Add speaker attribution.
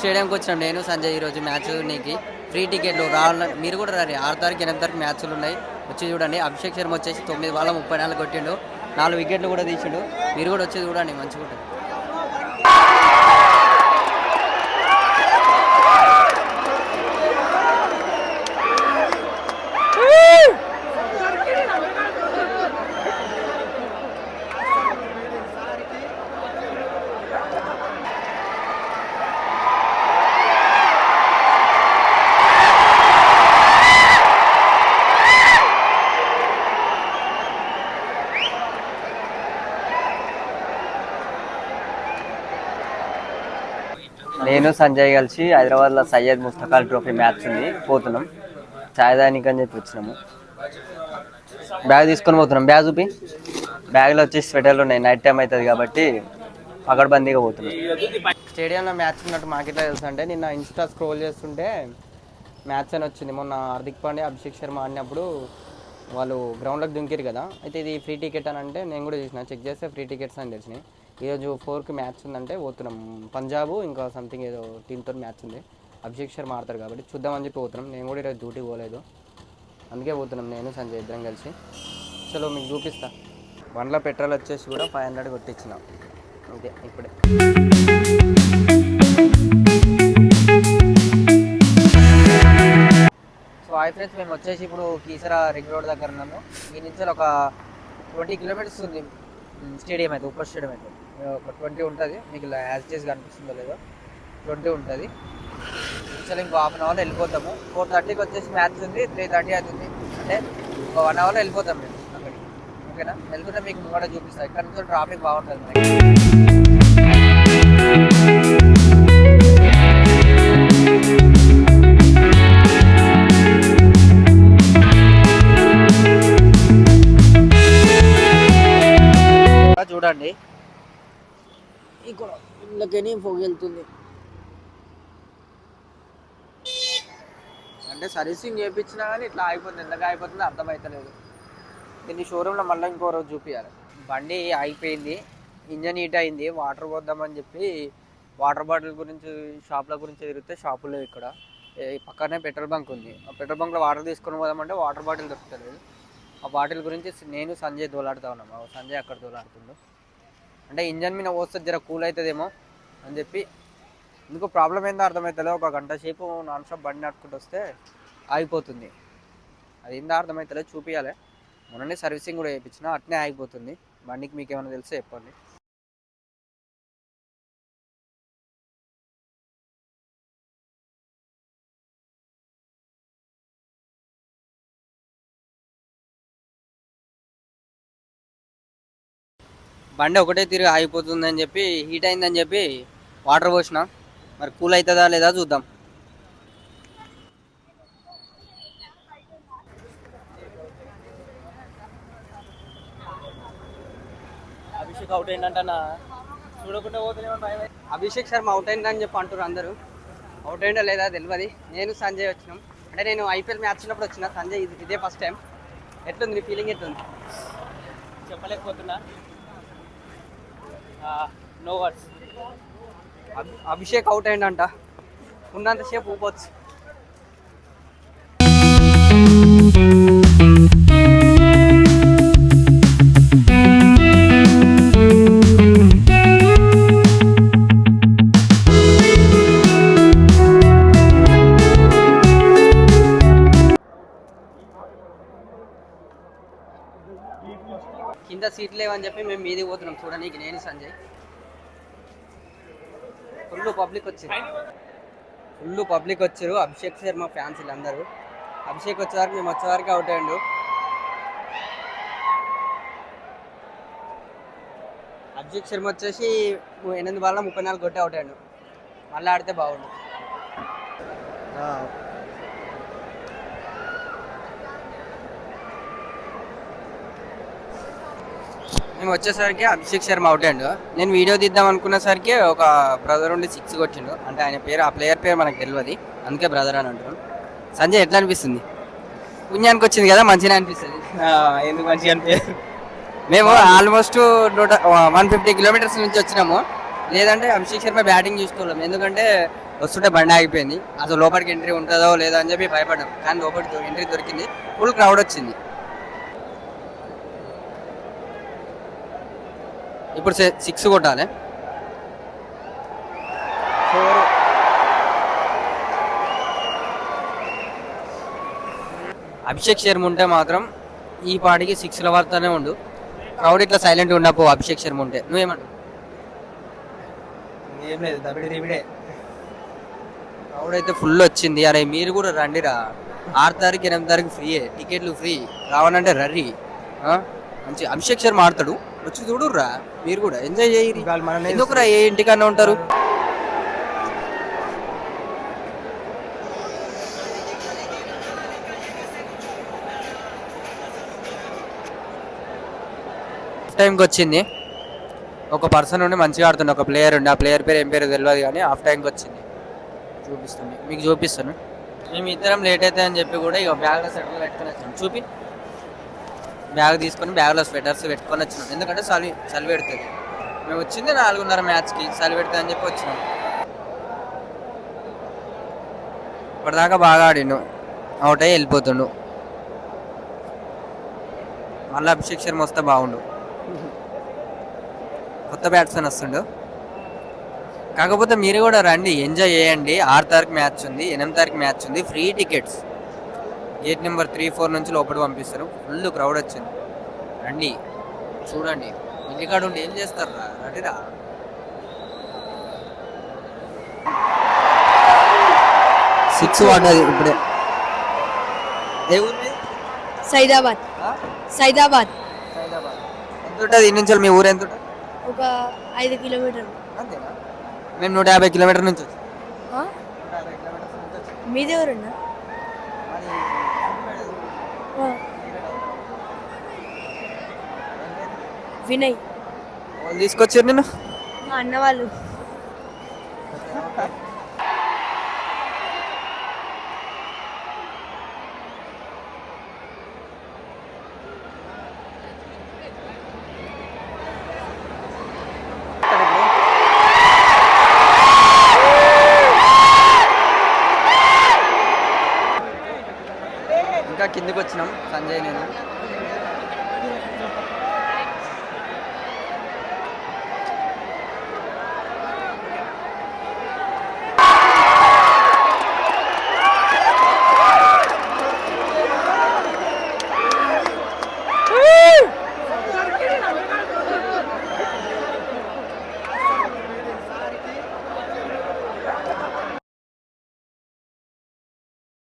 Speaker 1: స్టేడియంకి వచ్చిన నేను సంజయ్ ఈరోజు మ్యాచ్ నీకు ఫ్రీ టికెట్లు రావాలని మీరు కూడా రండి ఆరు తారీఖు ఎనిమిది తారీఖు మ్యాచ్లు ఉన్నాయి వచ్చి చూడండి అభిషేక్ శర్మ వచ్చేసి తొమ్మిది వాళ్ళ ముప్పై నాలుగు కొట్టిండు నాలుగు వికెట్లు కూడా తీసిండు మీరు కూడా వచ్చి చూడండి మంచిగా ఉంటుంది నేను సంజయ్ కలిసి హైదరాబాద్లో సయ్యద్ ముస్తకాల్ ట్రోఫీ మ్యాచ్ ఉంది పోతున్నాం చాయ్ దానికి అని చెప్పి వచ్చినాము బ్యాగ్ తీసుకొని పోతున్నాం బ్యాగ్ చూపి బ్యాగ్లో వచ్చి స్వెటర్లు ఉన్నాయి నైట్ టైం అవుతుంది కాబట్టి పకడ్బందీగా పోతున్నాం స్టేడియంలో మ్యాచ్ ఉన్నట్టు మాకెట్లా తెలుసు అంటే నిన్న ఇన్స్టా స్క్రోల్ చేస్తుంటే మ్యాచ్ అని వచ్చింది మొన్న హార్దిక్ పాండే అభిషేక్ శర్మ ఆడినప్పుడు వాళ్ళు గ్రౌండ్లోకి దుంకిరు కదా అయితే ఇది ఫ్రీ టికెట్ అని అంటే నేను కూడా చూసిన చెక్ చేస్తే ఫ్రీ టికెట్స్ అని తెలిసినాయి ఈరోజు ఫోర్కి మ్యాచ్ ఉందంటే పోతున్నాం పంజాబ్ ఇంకా సంథింగ్ ఏదో టీంతో మ్యాచ్ ఉంది అభిషేక్ శర్మ ఆడతారు కాబట్టి చూద్దామని చెప్పి పోతున్నాం నేను కూడా ఈరోజు డ్యూటీ పోలేదు అందుకే పోతున్నాం నేను సంజయ్ ఇద్దరం కలిసి చలో మీకు చూపిస్తా వన్లో పెట్రోల్ వచ్చేసి కూడా ఫైవ్ హండ్రెడ్ కొట్టించిన ఓకే ఇప్పుడే సో హాయ్ ఫ్రెండ్స్ మేము వచ్చేసి ఇప్పుడు కీసరా రింగ్ రోడ్ దగ్గర ఉన్నాము ఈ నుంచి ఒక ట్వంటీ కిలోమీటర్స్ ఉంది స్టేడియం అయితే ఉప స్టేడియం అయితే ఒక ట్వంటీ ఉంటుంది మీకు ఇలా యాజ్ చేసి కనిపిస్తుందో లేదో ట్వంటీ ఉంటుంది సార్ ఇంకో హాఫ్ అన్ అవర్లో వెళ్ళిపోతాము ఫోర్ థర్టీకి వచ్చేసి మ్యాచ్ ఉంది త్రీ థర్టీ అవుతుంది అంటే ఒక వన్ అవర్లో వెళ్ళిపోతాం మేము అక్కడికి ఓకేనా వెళ్తుంటే మీకు కూడా చూపిస్తాం ఇక్కడ నుంచి ట్రాఫిక్ బాగుంటుంది అందుకని వెళ్తుంది అంటే సర్వీసింగ్ చేయించినా కానీ ఇట్లా అయిపోతుంది ఎందుకు అయిపోతుందో అర్థమవుతలేదు దీన్ని షోరూంలో మళ్ళీ ఇంకో రోజు చూపించాలి బండి ఆగిపోయింది ఇంజన్ హీట్ అయింది వాటర్ పోద్దామని చెప్పి వాటర్ బాటిల్ గురించి షాప్ల గురించి తిరిగితే షాపులో ఇక్కడ పక్కనే పెట్రోల్ బంక్ ఉంది ఆ పెట్రోల్ బంక్లో వాటర్ తీసుకొని పోదామంటే వాటర్ బాటిల్ దొరుకుతలేదు ఆ బాటిల్ గురించి నేను సంజయ్ దోలాడుతా ఉన్నాము సంజయ్ అక్కడ దోలాడుతుండు అంటే ఇంజన్ మీద పోస్తే జర కూల్ అవుతుందేమో అని చెప్పి ఎందుకు ప్రాబ్లం ఏందో అర్థమవుతలే ఒక గంట సేపు నాన్ స్టాప్ బండి నడుపుకుంటూ వస్తే ఆగిపోతుంది అది ఏందో అర్థమవుతలేదు చూపించాలి మొన్ననే సర్వీసింగ్ కూడా చేయించిన అట్నే ఆగిపోతుంది బండికి మీకు ఏమైనా తెలిస్తే చెప్పండి బండి ఒకటే తిరిగి అని చెప్పి హీట్ అయిందని చెప్పి వాటర్ పోసిన మరి కూల్ అవుతుందా లేదా చూద్దాం అభిషేక్ అవుట్ అయిందంటనా చూడకుండా పోతున్నాయి అభిషేక్ శర్మ అవుట్ అయిందని చెప్పి అంటారు అందరూ అవుట్ అయిందా లేదా తెలియదు నేను సంజయ్ వచ్చినాం అంటే నేను ఐపీఎల్ మ్యాచ్ ఉన్నప్పుడు వచ్చిన సంజయ్ ఇదే ఫస్ట్ టైం ఎట్లుంది నీ ఫీలింగ్ ఎట్లుంది చెప్పలేకపోతున్నా నో వర్డ్స్ అభిషేక్ అవుట్ అయిందంట ఉన్నంతసేపు ఊపొచ్చు కింద సీట్లు లేవని చెప్పి మేము మీది పోతున్నాం చూడనీకి నేను సంజయ్ ఫుల్ పబ్లిక్ వచ్చింది ఫుల్ పబ్లిక్ వచ్చారు అభిషేక్ శర్మ ఫ్యాన్స్ వీళ్ళందరూ అభిషేక్ వచ్చేవారు మేము వచ్చేవారికి అవుట్ అయ్యండు అభిషేక్ శర్మ వచ్చేసి ఎనిమిది వాళ్ళ ముప్పై నాలుగు కొట్టి అవుట్ అయ్యాడు మళ్ళీ ఆడితే బాగుండు మేము వచ్చేసరికి అభిషేక్ శర్మ అవుట్ అండ్ నేను వీడియో తీద్దాం అనుకునేసరికి ఒక బ్రదర్ ఉండి సిక్స్ కొట్టిండు అంటే ఆయన పేరు ఆ ప్లేయర్ పేరు మనకు తెలియదు అందుకే బ్రదర్ అని అంటారు సంజయ్ ఎట్లా అనిపిస్తుంది పుణ్యానికి వచ్చింది కదా మంచిగా అనిపిస్తుంది ఎందుకు మంచిగా అంటే మేము ఆల్మోస్ట్ నూట వన్ ఫిఫ్టీ కిలోమీటర్స్ నుంచి వచ్చినాము లేదంటే అభిషేక్ శర్మ బ్యాటింగ్ చూసుకోలేం ఎందుకంటే వస్తుంటే బండి ఆగిపోయింది అసలు లోపలికి ఎంట్రీ ఉంటుందో లేదో అని చెప్పి భయపడ్డాం కానీ లోపలికి ఎంట్రీ దొరికింది ఫుల్ క్రౌడ్ వచ్చింది ఇప్పుడు సిక్స్ కొట్టాలి అభిషేక్ శర్మ ఉంటే మాత్రం ఈ పాటికి సిక్స్ల వరతోనే ఉండు క్రౌడ్ ఇట్లా సైలెంట్గా ఉండపో అభిషేక్ శర్మ ఉంటే నువ్వేమంటావు ఏం లేదు క్రౌడ్ అయితే ఫుల్ వచ్చింది అరే మీరు కూడా రండిరా ఆరు తారీఖు ఎనిమిది తారీఖు ఫ్రీయే టికెట్లు ఫ్రీ రావాలంటే రర్రీ మంచి అభిషేక్ శర్మ ఆడతాడు వచ్చి చూడుర్రా మీరు కూడా ఎంజాయ్ చేయరు ఎందుకురా ఏ ఇంటికన్నా ఉంటారు టైంకి వచ్చింది ఒక పర్సన్ ఉండి మంచిగా ఆడుతుండే ఒక ప్లేయర్ ఉండి ఆ ప్లేయర్ పేరు ఏం పేరు తెలియదు కానీ హాఫ్ టైంకి వచ్చింది చూపిస్తాను మీకు చూపిస్తాను మేము ఇద్దరం లేట్ అవుతాయని చెప్పి కూడా ఇక బ్యాగ్ సెటిల్ పెట్టుకుని చూపి బ్యాగ్ తీసుకొని బ్యాగ్లో స్వెటర్స్ పెట్టుకొని వచ్చినాం ఎందుకంటే చలి చలి పెడుతుంది మేము వచ్చింది నాలుగున్నర మ్యాచ్కి చలి పెడుతుంది అని చెప్పి వచ్చినాం ఇప్పటిదాకా బాగా ఆడిండు అవుట్ అయ్యి వెళ్ళిపోతుండు మళ్ళీ అభిషేక్ శర్మ వస్తే బాగుండు కొత్త బ్యాట్స్మెన్ వస్తుండు కాకపోతే మీరు కూడా రండి ఎంజాయ్ చేయండి ఆరు తారీఖు మ్యాచ్ ఉంది ఎనిమిది తారీఖు మ్యాచ్ ఉంది free tickets gate number three four నుంచి లోపల పంపిస్తారు ఫుల్ క్రౌడ్ వచ్చింది రండి చూడండి ఇంటికాడు ఉండి ఏం చేస్తారు రండిరా సిక్స్ పడ్డది ఇప్పుడే
Speaker 2: ఏ ఊరి సైదాబాద్ సైదాబాద్
Speaker 1: సైదాబాద్ ఎంత ఉంటుంది ఈ నుంచి మీ ఊరు ఎంత
Speaker 2: ఒక ఐదు కిలోమీటర్ అంతేనా
Speaker 1: మేము నూట యాభై కిలోమీటర్ నుంచి వచ్చాం
Speaker 2: మీదే ఊరున్నా వినయ్
Speaker 1: తీసుకొచ్చారు నేను మా అన్న వాళ్ళు ఇంకా కిందికి వచ్చినాం సంజయ్ నేను